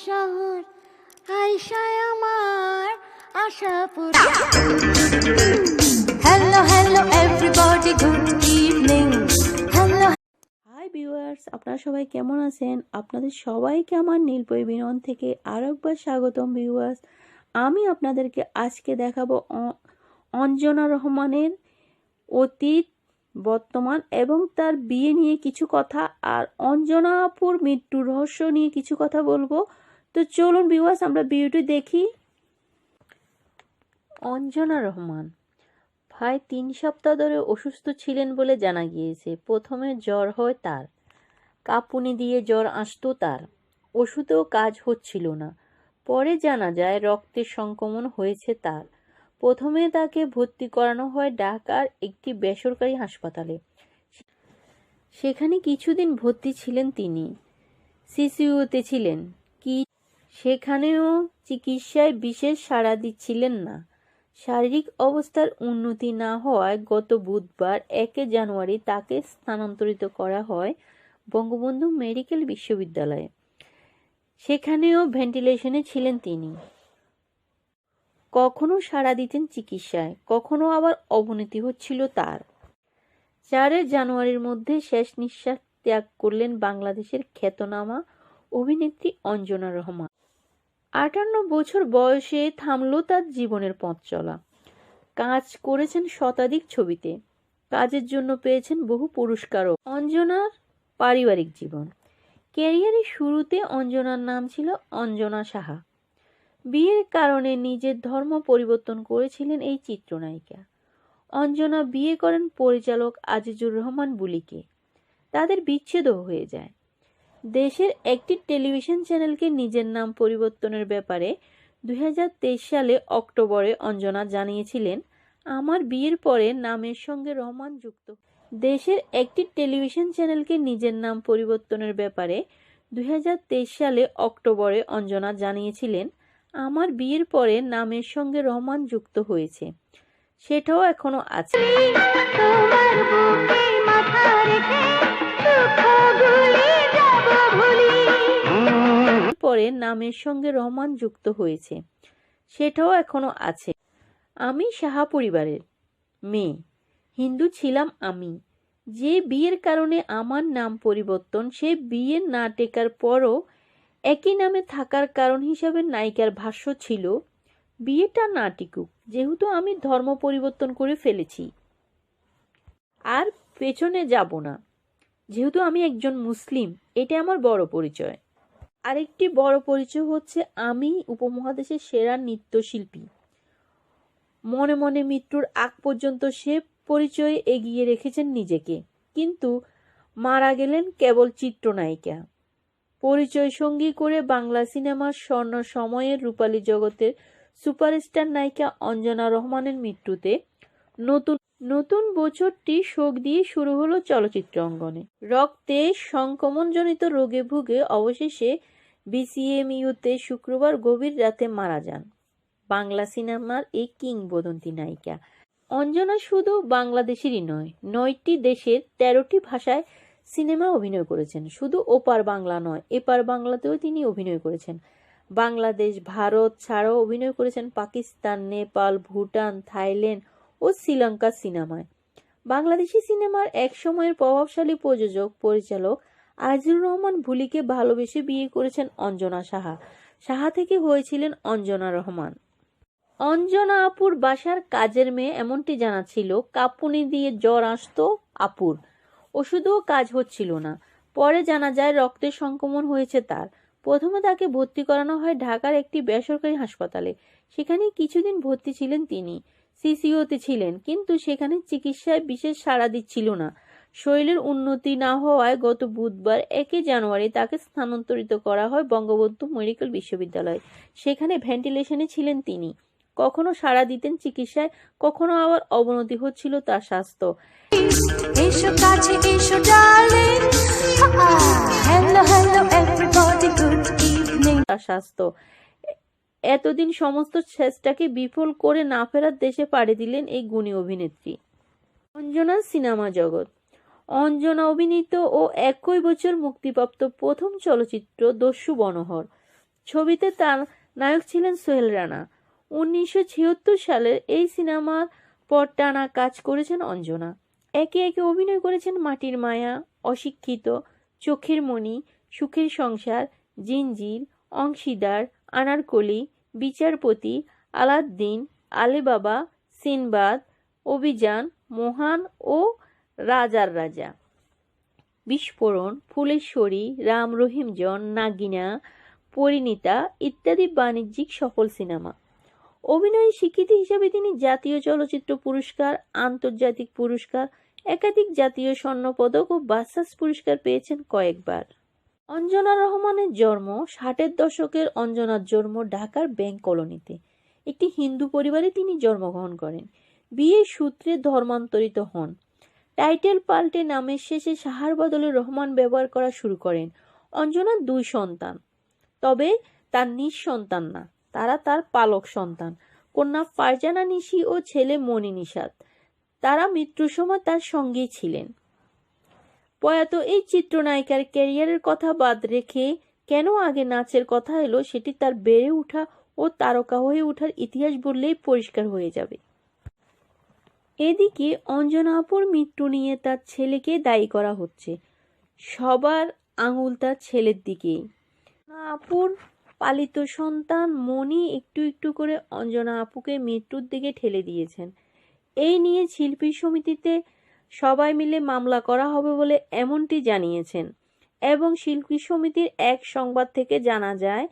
শহর আইসায় আমার Ashapur Hello, hello everybody. Good evening. Hello. Hi viewers আপনারা সবাই কেমন আছেন আপনাদের সবাইকে আমার নীলপই বিনন থেকে আরও একবার স্বাগতম ভিউয়ার্স আমি আপনাদেরকে আজকে দেখাবো অ- অঞ্জনা রহমানের অতীত বর্তমান এবং তার বিয়ে নিয়ে কিছু কথা আর অঞ্জনা আপুর মৃত্যুর রহস্য নিয়ে কিছু কথা বলব। তো চলুন ভিউয়ার্স আমরা বিউটি দেখি। অঞ্জনা রহমান, ভাই তিন সপ্তাহ ধরে অসুস্থ ছিলেন বলে জানা গিয়েছে। প্রথমে জ্বর হয় তার। কাঁপুনি দিয়ে জ্বর আসতো তার। ওষুধেও কাজ হচ্ছিল না। পরে জানা যায়, রক্তের সংক্রমণ হয়েছে তার। প্রথমে তাকে ভর্তি করানো হয় ঢাকার একটি বেসরকারি হাসপাতালে। সেখানে কিছুদিন ভর্তি ছিলেন তিনি। সিসিউতে ছিলেন। কি সেখানেও চিকিৎসায় বিশেষ সাড়া দিচ্ছিলেন না। শারীরিক অবস্থার উন্নতি না হওয়ায় গত বুধবার একে জানুয়ারি তাকে স্থানান্তরিত করা হয় বঙ্গবন্ধু মেডিকেল বিশ্ববিদ্যালয়ে। সেখানেও ভেন্টিলেশনে ছিলেন তিনি। কখনো সাড়া দিতেন চিকিৎসায়, কখনো আবার অবনতি হচ্ছিল তার। চারের জানুয়ারির মধ্যে শেষ নিঃশ্বাস ত্যাগ করলেন বাংলাদেশের খ্যাতনামা অভিনেত্রী অঞ্জনা রহমান। আটান্ন বছর বয়সে থামল তার জীবনের পথ চলা। কাজ করেছেন শতাধিক ছবিতে। কাজের জন্য পেয়েছেন বহু পুরস্কারও। অঞ্জনার পারিবারিক জীবন। ক্যারিয়ারের শুরুতে অঞ্জনার নাম ছিল অঞ্জনা সাহা। বিয়ের কারণে নিজের ধর্ম পরিবর্তন করেছিলেন এই চিত্রনায়িকা। অঞ্জনা বিয়ে করেন পরিচালক আজিজুর রহমান বুলিকে। তাদের বিচ্ছেদও হয়ে যায়। দেশের একটি টেলিভিশন চ্যানেলকে নিজের নাম পরিবর্তনের ব্যাপারে দু হাজার তেইশ সালে অক্টোবরে অঞ্জনা জানিয়েছিলেন, আমার বিয়ের পরে নামের সঙ্গে রহমান যুক্ত। দেশের একটি টেলিভিশন চ্যানেলকে নিজের নাম পরিবর্তনের ব্যাপারে দু হাজার তেইশ সালে অক্টোবরে অঞ্জনা জানিয়েছিলেন আমার বিয়ের পরে নামের সঙ্গে রহমান যুক্ত হয়েছে। সেটাও এখনও আছে। পরে নামের সঙ্গে রহমান যুক্ত হয়েছে। সেটাও এখনও আছে। আমি সাহা পরিবারের মেয়ে। হিন্দু ছিলাম আমি। যে বিয়ের কারণে আমার নাম পরিবর্তন সে বিয়ে না টেকার পরও একই নামে থাকার কারণ হিসাবে নায়িকার ভাষ্য ছিল, বিয়েটা না টিকুক, যেহেতু আমি ধর্ম পরিবর্তন করে ফেলেছি। আর পেছনে যাব না। যেহেতু আমি একজন মুসলিম এটা আমার বড় পরিচয়। আরেকটি বড় পরিচয় হচ্ছে আমি উপমহাদেশের সেরা নৃত্যশিল্পী। মনে মনে মৃত্যুর আগ পর্যন্ত সে পরিচয়ে এগিয়ে রেখেছেন নিজেকে। কিন্তু মারা গেলেন কেবল চিত্রনায়িকা। পরিচয় সঙ্গী করে বাংলা সিনেমার স্বর্ণ সময়ের রূপালী জগতের সুপারস্টার নায়িকা অঞ্জনা রহমানের মৃত্যুতে নতুন নতুন বছরটি শোক দিয়ে শুরু হলো চলচ্চিত্র অঙ্গনে। রক্তে সংক্রমণজনিত রোগে ভুগে অবশেষে বিসিএমইউতে শুক্রবার গভীর রাতে মারা যান বাংলা সিনেমার এই কিংবদন্তি নায়িকা। অঞ্জনা শুধু বাংলাদেশেরই নয়, নয়টি দেশের তেরোটি ভাষায় সিনেমা অভিনয় করেছেন। শুধু ওপার বাংলা নয়, এপার বাংলাতেও তিনি অভিনয় করেছেন। বাংলাদেশ, ভারত ছাড়াও অভিনয় করেছেন পাকিস্তান, নেপাল, ভুটান, থাইল্যান্ড ও শ্রীলঙ্কা সিনেমায়। বাংলাদেশি সিনেমার এক সময়ের প্রভাবশালী প্রযোজক, পরিচালক আজিজুর রহমান ভুলিকে ভালোবেসে বিয়ে করেছেন অঞ্জনা সাহা। সাহা থেকে হয়েছিলেন অঞ্জনা রহমান। অঞ্জনা আপুর বাসার কাজের মেয়ে এমনটি জানা ছিল কাঁপুনি দিয়ে জ্বর আসতো আপুর। ওষুধেও কাজ হচ্ছিল না। পরে জানা যায় রক্তের সংক্রমণ হয়েছে তার। প্রথমে তাকে ভর্তি করানো হয় ঢাকার একটি বেসরকারি হাসপাতালে। সেখানে কিছুদিন ভর্তি ছিলেন তিনি, সিসিওতে ছিলেন, কিন্তু সেখানে চিকিৎসায় বিশেষ সাড়া দিচ্ছিল না। শরীরের উন্নতি না হওয়ায় গত বুধবার একই জানুয়ারি তাকে স্থানান্তরিত করা হয় বঙ্গবন্ধু মেডিকেল বিশ্ববিদ্যালয়। সেখানে ভেন্টিলেশনে ছিলেন তিনি। কখনো সাড়া দিতেন চিকিৎসায় কখনো আবার অবনতি হচ্ছিল তার স্বাস্থ্য। এসো কাছে এসো darling hello hello everybody good evening তার স্বাস্থ্য। এতদিন সমস্ত চেষ্টাকে বিফল করে না ফেরার দেশে পাড়ি দিলেন এই গুণী অভিনেত্রী। অঞ্জনা সিনেমা জগৎ। অঞ্জনা অভিনীত ও একই বছর মুক্তিপ্রাপ্ত প্রথম চলচ্চিত্র দস্যু বনহর ছবিতে তার নায়ক ছিলেন সোহেল রানা। উনিশশো ছিয়াত্তর সালের এই সিনেমার পর টানা কাজ করেছেন অঞ্জনা। একে একে অভিনয় করেছেন মাটির মায়া, অশিক্ষিত, চোখের মণি, সুখের সংসার, জিনজির, অংশীদার, আনারকলি, বিচারপতি, আলাদ্দিন, আলেবাবা, সিনবাদ, অভিযান, মহান ও রাজার রাজা। বিস্ফোরণ, ফুলেশ্বরী, রাম রহিমজন নাগিনা, পরিণীতা ইত্যাদি বাণিজ্যিক সফল সিনেমা। অভিনয়ের স্বীকৃতি হিসাবে তিনি জাতীয় চলচ্চিত্র পুরস্কার, আন্তর্জাতিক পুরস্কার, একাধিক জাতীয় স্বর্ণপদক ও বাসাস পুরস্কার পেয়েছেন কয়েকবার। অঞ্জনা রহমানের জন্ম ষাটের দশকের অঞ্জনার জন্ম ঢাকার ব্যাংক কলোনিতে। একটি হিন্দু পরিবারে তিনি জন্মগ্রহণ করেন। বিয়ের সূত্রে ধর্মান্তরিত হন। টাইটেল পাল্টে নামের শেষে সাহার বদলে রহমান ব্যবহার করা শুরু করেন অঞ্জনার দুই সন্তান। তবে তার নিঃসন্তান না। তারা তার পালক সন্তান। কন্যা ফারজানা নিশি ও ছেলে মনি নিষাদ তারা মৃত্যুর সময় তার সঙ্গেই ছিলেন। প্রয়াত, এই চিত্রনায়িকার ক্যারিয়ারের কথা বাদ রেখে কেন আগে নাচের কথা এলো সেটি তার বেড়ে ওঠা ও তারকা হয়ে ওঠার ইতিহাস বললেই পরিষ্কার হয়ে যাবে। এদিকে অঞ্জনা আপুর মৃত্যু নিয়ে তার ছেলেকে দায়ী করা হচ্ছে। সবার আঙুল তার ছেলের দিকেই। আপুর পালিত সন্তান মনি একটু একটু করে অঞ্জনা আপুকে মৃত্যুর দিকে ঠেলে দিয়েছেন। এই নিয়ে শিল্পী সমিতিতে সবাই মিলে মামলা করা হবে বলে এমনটি জানিয়েছেন এবং শিল্পী সমিতির এক সংবাদ থেকে জানা যায়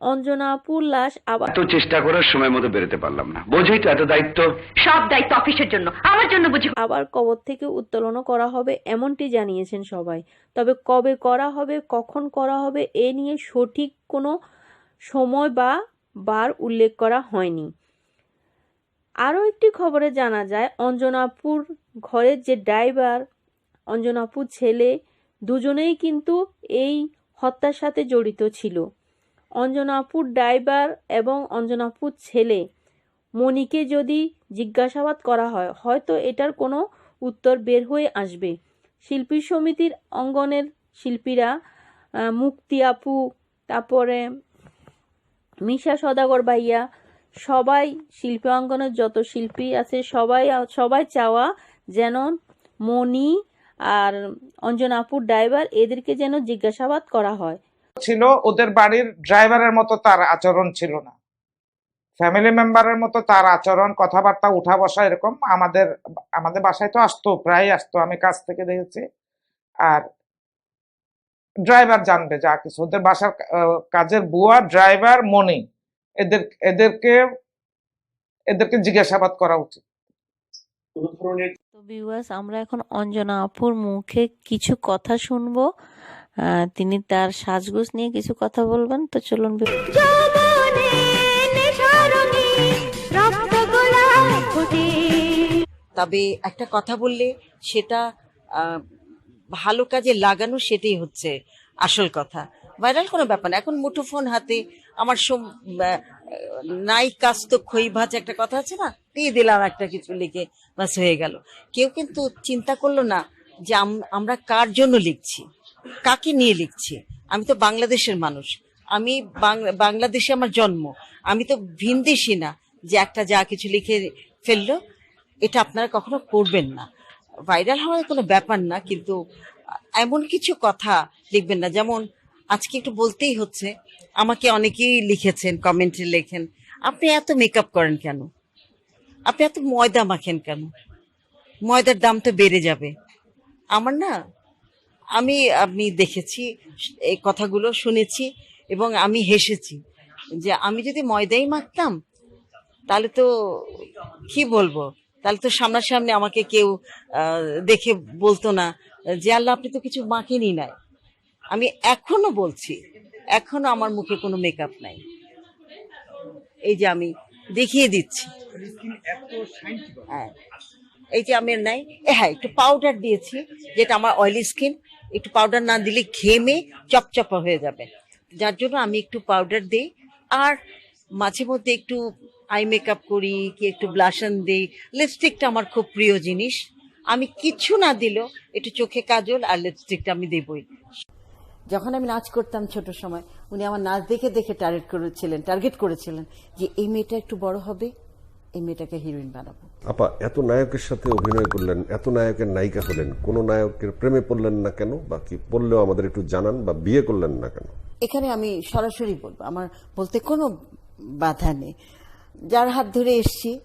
অঞ্জনা আপুর লাশ আবার এত চেষ্টা করার সময় মতো বেরোতে পারলাম না। বোঝেই তো এত দায়িত্ব। সব দায়িত্ব অফিসের জন্য। আমার জন্য বুঝি আবার কবর থেকে উত্তোলনও করা হবে এমনটি জানিয়েছেন সবাই। তবে কবে করা হবে কখন করা হবে এ নিয়ে সঠিক কোনো সময় বা বার উল্লেখ করা হয়নি। আরও একটি খবরে জানা যায়, অঞ্জনাপুর ঘরের যে ড্রাইভার, অঞ্জনাপুর ছেলে, দুজনেই কিন্তু এই হত্যার সাথে জড়িত ছিল। অঞ্জনাপুর ড্রাইভার এবং অঞ্জনাপুর ছেলে, মণিকে যদি জিজ্ঞাসাবাদ করা হয়, হয়তো এটার কোনো উত্তর বের হয়ে আসবে। শিল্পী সমিতির অঙ্গনের শিল্পীরা মুক্তি আপু, তারপরে মিশা সদাগর ভাইয়া, সবাই শিল্পী অঙ্গনের যত শিল্পী আছে, সবাই সবাই চাওয়া যেন মণি আর অঞ্জনাপুর ড্রাইভার এদেরকে যেন জিজ্ঞাসাবাদ করা হয়। ছিল, ওদের বাড়ির ড্রাইভারের মতো তার আচরণ ছিল না। ফ্যামিলি মেম্বারের মতো তার আচরণ, কথাবার্তা, উঠা বসা এরকম আমাদের আমাদের বাসায় তো আসতো প্রায় আসতো, আমি কাছ থেকে দেখেছি। আর ড্রাইভার জানবে যা কিছু। ওদের বাসার কাজের বুয়া ড্রাইভার মনি এদের এদেরকে এদেরকে জিজ্ঞাসাবাদ করা উচিত। তো ভিউয়ার্স আমরা এখন অঞ্জনা আপুর মুখে কিছু কথা শুনব। তিনি তার সাজগোজ নিয়ে কিছু কথা বলবেন। তো চলুন তবে একটা কথা বললে সেটা আহ, ভালো কাজে লাগানো সেটাই হচ্ছে আসল কথা। ভাইরাল কোনো ব্যাপার না। এখন মুঠোফোন হাতে আমার আহ, নাই কাজ তো খই ভাজ একটা কথা আছে না? দিয়ে দিলাম একটা কিছু লিখে বাস হয়ে গেল। কেউ কিন্তু চিন্তা করল না যে আম- আমরা কার জন্য লিখছি? কাকে নিয়ে লিখছি? আমি তো বাংলাদেশের মানুষ। আমি বাংলাদেশে আমার জন্ম। আমি তো ভিনদেশি না যে একটা যা কিছু লিখে ফেলল। এটা আপনারা কখনো করবেন না। ভাইরাল হওয়ার কোনো ব্যাপার না, কিন্তু এমন কিছু কথা লিখবেন না। যেমন, আজকে একটু বলতেই হচ্ছে, আমাকে অনেকেই লিখেছেন, কমেন্টে লেখেন, আপনি এত মেকআপ করেন কেন? আপনি এত ময়দা মাখেন কেন? ময়দার দাম তো বেড়ে যাবে। আমার না, আমি আমি দেখেছি, এই কথাগুলো শুনেছি এবং আমি হেসেছি যে, আমি যদি ময়দাই মাখতাম, তাহলে তো কি বলব? তাহলে তো সামনাসামনি আমাকে কেউ দেখে বলতো না যে, আল্লাহ, আপনি তো কিছু মাখেনি নাই। আমি এখনও বলছি, এখনও আমার মুখে কোনো মেকআপ নাই। এই যে আমি দেখিয়ে দিচ্ছি। হ্যাঁ। এই যে আমি নাই। হ্যাঁ একটু পাউডার দিয়েছি, যেটা আমার অয়েলি স্কিন একটু পাউডার না দিলে ঘেমে চপচপা হয়ে যাবে। যার জন্য আমি একটু পাউডার দিই। আর মাঝে মধ্যে একটু আই মেকআপ করি কি একটু ব্লাশন দিই। লিপস্টিকটা আমার খুব প্রিয় জিনিস। আমি কিছু না দিলেও একটু চোখে কাজল আর লিপস্টিকটা আমি দেবই। যখন আমি নাচ করতাম ছোট সময় উনি আমার নাচ দেখে দেখে টার্গেট করেছিলেন টার্গেট করেছিলেন যে এই মেয়েটা একটু বড় হবে এই মেয়েটাকে হিরোইন বানাবো। আপা এত নায়কের সাথে অভিনয় করলেন এত নায়কের নায়িকা হলেন কোন নায়কের প্রেমে পড়লেন না কেন? বা কি পড়লেও আমাদের একটু জানান বা বিয়ে করলেন না কেন? এখানে আমি সরাসরি বলব আমার বলতে কোনো বাধা নেই। যার হাত ধরে এসছি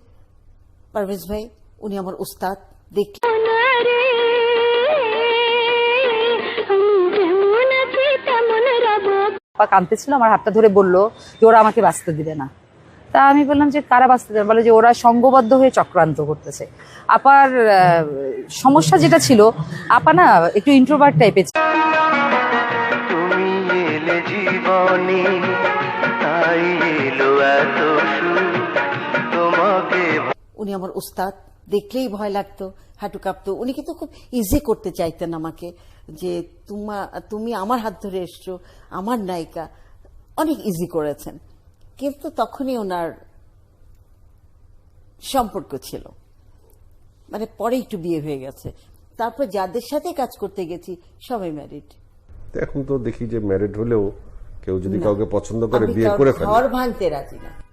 পারভেজ ভাই উনি আমার উস্তাদ দেখ। আপা কাঁদতেছিল আমার হাতটা ধরে বলল যে ওরা আমাকে বাঁচতে দিবে না। তা আমি বললাম যে কারা বাঁচতে দেবে? বলে যে ওরা সঙ্গবদ্ধ হয়ে চক্রান্ত করতেছে। আপার আহ, সমস্যা যেটা ছিল আপা না একটু ইন্ট্রোভার্ট টাইপের তুমি এলে জীবনে তাই এলো এত উনি আমার উস্তাদ। দেখলেই ভয় লাগতো হাঁটু কাঁপতো। উনি কিন্তু খুব ইজি করতে চাইতেন আমাকে যে তোমা তুমি আমার হাত ধরে এসছো আমার নায়িকা। অনেক ইজি করেছেন। কিন্তু তখনই ওনার সম্পর্ক ছিল। মানে পরে একটু বিয়ে হয়ে গেছে। তারপর যাদের সাথে কাজ করতে গেছি সবাই ম্যারিড এখন তো দেখি যে ম্যারিড হলেও কেউ যদি কাউকে পছন্দ করে বিয়ে করে ফেলে। ঘর ভাঙতে রাজি না।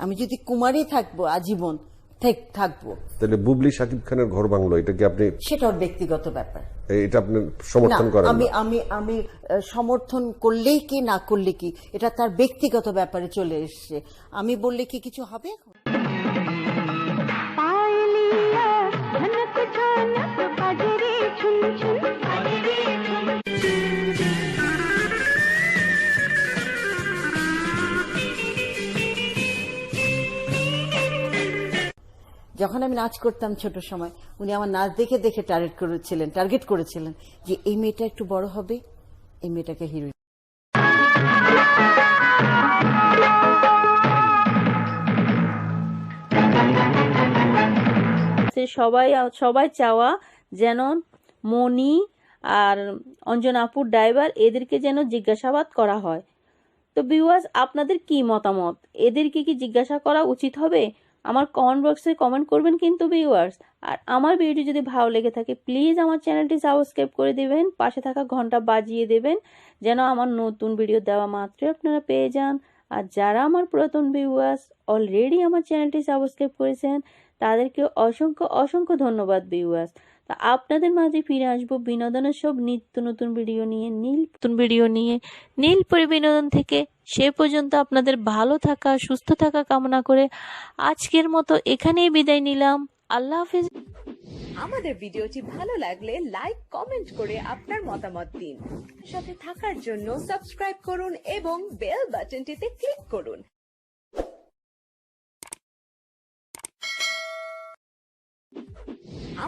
আমি যদি কুমারী থাকব আজীবন থাক- থাকব। তাহলে বুবলি সাকিব খানের ঘর বাংলো এটা কি আপনি সেটা ওর ব্যক্তিগত ব্যাপার। এটা আপনি সমর্থন করেন আমি আমি আমি সমর্থন করলেই কি না করলে কি এটা তার ব্যক্তিগত ব্যাপারে চলে এসছে। আমি বললে কি কিছু হবে এখন? যখন আমি নাচ করতাম ছোট সময়, উনি আমার নাচ দেখে দেখে টার্গেট করেছিলেন টার্গেট করেছিলেন যে এই মেয়েটা একটু বড় হবে, এই মেয়েটাকে সে সবাই সবাই চাওয়া যেন মনি আর অঞ্জনাপুর ড্রাইভার এদেরকে যেন জিজ্ঞাসাবাদ করা হয়। তো বিওয়াস আপনাদের কি মতামত? এদেরকে কি জিজ্ঞাসা করা উচিত হবে? আমার কমেন্ট বক্সে কমেন্ট করবেন কিন্তু ভিউয়ার্স আর আমার ভিডিও যদি ভালো লেগে থাকে প্লিজ আমার চ্যানেলটি সাবস্ক্রাইব করে দেবেন, পাশে থাকা ঘণ্টা বাজিয়ে দেবেন, যেন আমার নতুন ভিডিও দেওয়া মাত্রই আপনারা পেয়ে যান। আর যারা আমার পুরাতন ভিউয়ার্স অলরেডি আমার চ্যানেলটি সাবস্ক্রাইব করেছেন, তাদেরকে অসংখ্য অসংখ্য ধন্যবাদ ভিউয়ার্স আপনাদের মাঝে ফিরে আসব বিনোদনের সব নিত্য নতুন ভিডিও নিয়ে, নীল নতুন ভিডিও নিয়ে নীলপুরি বিনোদন থেকে। সে পর্যন্ত আপনাদের ভালো থাকা, সুস্থ থাকা কামনা করে আজকের মতো এখানেই বিদায় নিলাম। আল্লাহ হাফিজ। আমাদের ভিডিওটি ভালো লাগলে লাইক, কমেন্ট করে আপনার মতামত দিন। সাথে থাকার জন্য সাবস্ক্রাইব করুন এবং বেল বাটনটিতে ক্লিক করুন।